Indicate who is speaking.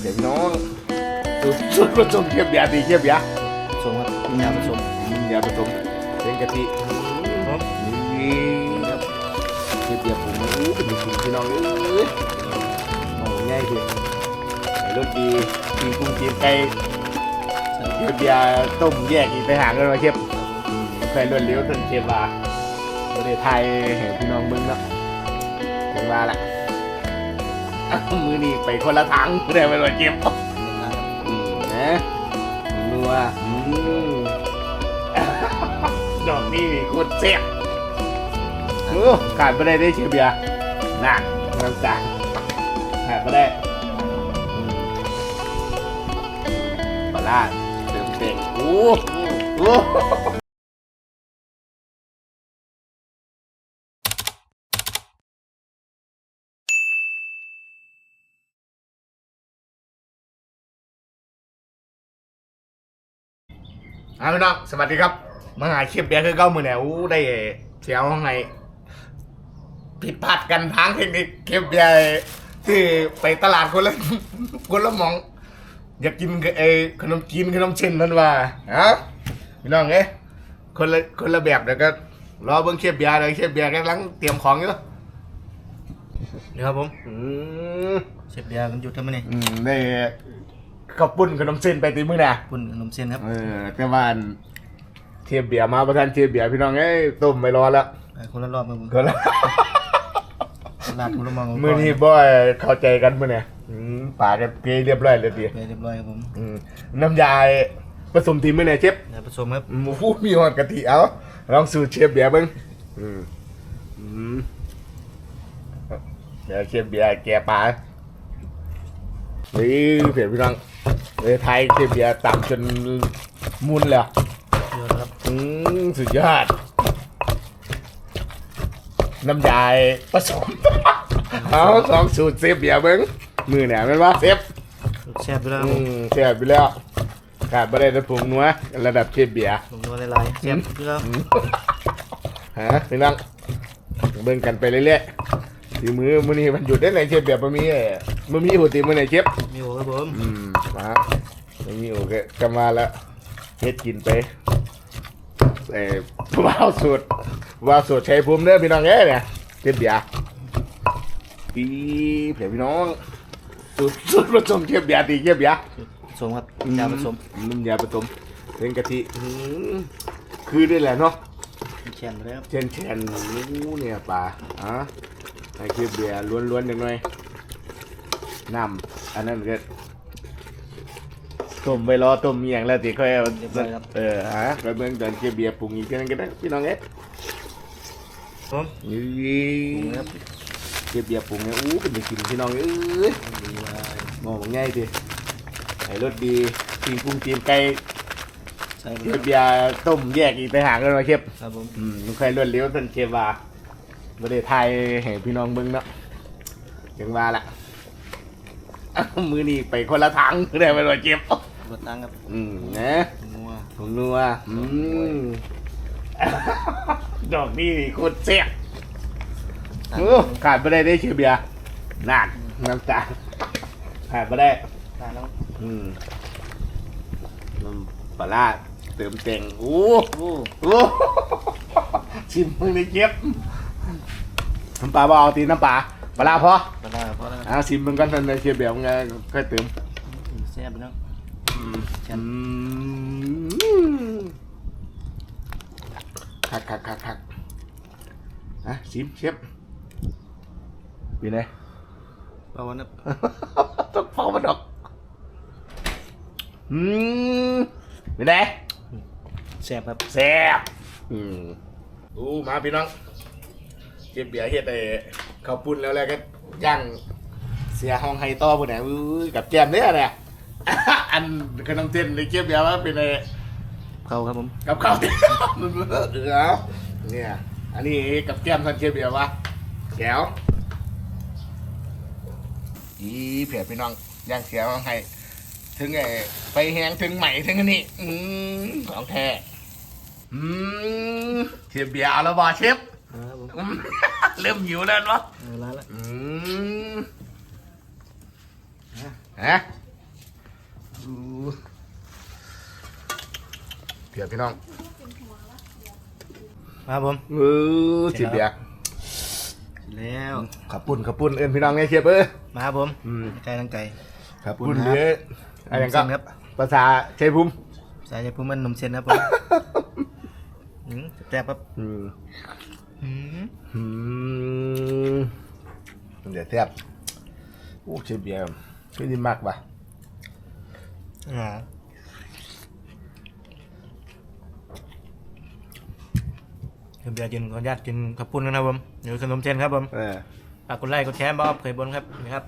Speaker 1: เสียงน้องสุดสุดผสมเทียบยาดีเทียบยา
Speaker 2: ผสมครับยาผสม
Speaker 1: อืมยาผสมเป็นกะทินี่ครับเทียบยาปรุงอู้เป็นจริงพี่น้องเอ้ยโอ้ง่ายดีไอ้รสดีกินกุ้งกินไก่เทียบยาต้มแยกอีกไปหากันมาเทียบอืมใส่รวนเลี้ยวจนเทียบว่าประเทศไทยเห็นพี่น้องเบิ่งเนาะถึงว่าละ มือนี่ไปคนละทางไม่ได้ไปรถเจ็บอืมนะนัวอืมดอกนี่โคตรเสียบโอ้ขาดไม่ได้ได้เชียร์เบียร์น่ะน้ำตาลขาดไม่ได้ปลาร้าเติมเต็งโอ้โห อ่าพี่น้องสวัสดีครับมาหาเชียร์เบียร์คือเก้ามือเนี่ยอู้ได้เสียวไงผิดพลาดกันทางเทคนิคเชียร์เบียร์ที่ไปตลาดคนละคนละหมอง อยากกินไอ้ขนมจีนขนมเช่นนั่นว่าฮะพี่น้องเอ้ยคนละคนละแบบเดี๋ยวก็รอเบิ้งเชฟเบียร์เลยเชฟเบียร์กำลังเตรียมของอยู่
Speaker 2: นี่ครับผม
Speaker 1: อืม
Speaker 2: เชฟเบียร์กันหยุดทำไมเนี่ย
Speaker 1: อืมได้ ข้าวปุ้นขนมเส้นไปตีมือน่ะ
Speaker 2: ปุ่นขนมเส้นครับ
Speaker 1: เออแต่ว่าอันเชฟเบียร์มาประทานเชฟเบียร์พี่น้องเอ้ยต้มไม่รอแล้ว
Speaker 2: ไปคนละรอบมือผม
Speaker 1: ก็แล้ว
Speaker 2: ลาดคนละมอง
Speaker 1: มือนี้บ่อยเข้าใจกันมื้อเนี่ยอืมป่ากันเกยเรียบร้อยเลยดี
Speaker 2: ไปเรียบร้อยครับผม
Speaker 1: อืมน้ำยาผสมทีมื้อเนี่ยเชฟ
Speaker 2: ยาผสมครับ
Speaker 1: หมูฟูมีหอดกะทิเอาลองสูตรเชฟเบียร์เบิ้งอืมอืมเดี๋ยวเชฟเบียร์แกะปลา นี่เผ็ดพี่น้องเลยไทยเชฟเบียร์ตักจนมุนเลยอะ
Speaker 2: เยอะครับ
Speaker 1: อืมสุดยอด น้ำยาผสม เอาสองสูตรเชฟเบียร์เบิ้งมือเนี่ยแม่นว่าเชฟ
Speaker 2: แซ่บไปแล้ว
Speaker 1: อืมเชฟไปแล้วขาดไม่ได้แต่ผงนัวระดับเชฟเบียร์
Speaker 2: ผมนัวหลายๆแซ่บไปแล้ว
Speaker 1: ฮะพี่น้องเบิ่งกันไปเรื่อยๆทีมือมื้อนี้มันหยุดได้ไหนเชฟแบบบ่มีเอ่อ บ่มีหัวตีมื้อไหนเชฟ
Speaker 2: มีโอ้ครับผม
Speaker 1: อืมมาบ่มีโอเคก็มาแล้วเฮ็ดกินไปเอ่อว้าวสูตรว้าวสูตรชัยภูมิเด้อพี่น้องเอ้ยเนี่ยเชฟเบียร์ปีเผื่อพี่น้องสูตรสูตรผสมเชฟเบียร์ตีเชฟเบียร์
Speaker 2: ผสมครับยาผสม
Speaker 1: น้ำยาผสมเป็นกะทิอืมคือได้แหละเนาะ
Speaker 2: แช่นไปแล้วครับ
Speaker 1: เช่นเช่นนู้เนี่ยปลาอะไอ้คือเบียร์ล้วนๆจังเลย น้ำอันนั้นก็ต้มไปรอต้มเมียงแล้วติค่อยเอาเออฮะก็เบิ่งตอนเกี่ยวเบียร์ปรุงอีกทีนึงก็ได้พี่น้องเอ๊ะ
Speaker 2: ผม
Speaker 1: นี่
Speaker 2: ปรุงครับ
Speaker 1: เกี่ยวเบียร์ปรุงเนี่ยอู้เป็นจะกินพี่น้องเอ้ย
Speaker 2: ดีเลย
Speaker 1: มองง่ายดิไอ้รสดีกินปรุงกินไก่
Speaker 2: ใส่ไป
Speaker 1: เกี่
Speaker 2: ค
Speaker 1: ย
Speaker 2: รั
Speaker 1: ว
Speaker 2: บ
Speaker 1: เบียร์ต้มแยกอีกไปหากันมาเชฟ
Speaker 2: ครับผม
Speaker 1: อืมมันเคยรวดเลี้ยวจนเชฟว่าประเทศไทยเห็นพี่น้องเบิ่งเนาะจังว่าละ อ้าวมือนี่ไปคนละทางไม่ได้ไปรถเจ็บ
Speaker 2: บดตังครับ
Speaker 1: อืมนะ
Speaker 2: นัว
Speaker 1: ผมนัวอืมดอกนี่โคตรเสียบโอ้ขาดไม่ได้ได้เชียร์เบียร์นานน้ำตาลขาดไม่ได้
Speaker 2: ตาแล้ว
Speaker 1: อืมน้ำปลาร้าเติมเต็งโอ้
Speaker 2: โอ้
Speaker 1: โอ้ชิมมึงได้เจ็บน้ำปลาบ่เอาตีน้ำปลาปลาร้าพอ
Speaker 2: ปลาร้าพอแล้วครับ
Speaker 1: เอาชิมมึงกันทันในเชียร์เบียร์มึงไงค่อยเติม
Speaker 2: แซ่บไปแล้วแช่
Speaker 1: อื
Speaker 2: น
Speaker 1: มคักคักคักคักอะชิมเชฟเป็นไง
Speaker 2: ปลาวันครับ
Speaker 1: ต้องเฝ้ามันดอกอืมเป็นไง
Speaker 2: แซ่บครับ
Speaker 1: แซ่บอืมอู้มาพี่น้องเก็บเบียร์เฮ็ดไอ้ข้าวปุ้นแล้วแล้วก็ย่าง เสียห้องไฮต่อปุ่นไหนอุ้ยกับแจมเนี่ยเนี่ย อันขนมเส้นในเก็บเบียร์ว่าเป็นไอ้
Speaker 2: เข้าครับผม
Speaker 1: กับข้าวเตี้ยมันเออเนี่ย อันนี้กับแก้มทันเก็บเบียร์วะแก้วอีเผียพี่น้องย่างเสียห้องไฮถึงไอ้ไปแหงถึงใหม่ถึงอันนี้อืมของแท้อืมเชฟเบียร์เอาแล้วบ่เชฟ
Speaker 2: ครับผม
Speaker 1: อืมเริ่มหิวแล้วเนาะ
Speaker 2: เอาละละ
Speaker 1: ฮะเดี๋ยวพี่น้อง
Speaker 2: มาผม
Speaker 1: เออจิบเบีย
Speaker 2: แล้ว
Speaker 1: ขับปุ่นขับปุ่นเอินพี่น้องไงเขียบเออ
Speaker 2: มาผมใจตั้งใจ
Speaker 1: ขับ
Speaker 2: ปุ่
Speaker 1: นเลยอะไรกั
Speaker 2: นครับ
Speaker 1: ภาษาชัยภูมิ
Speaker 2: ภาษาชัยภูมิมันนมเส้นครับผมแซ่บครับ
Speaker 1: เดี๋ยวแซ่บโอ้เชฟเบียร์ ช่วยดีมากป่ะ
Speaker 2: อ่าเดี๋ยวกินขออนุญาตกินขับปุ้นกันนะครับผมเดี๋ยวขนมเส้นครับผม
Speaker 1: เออ
Speaker 2: ฝากกดไลค์กดแชร์บอบเคยบนครับนี่ครับ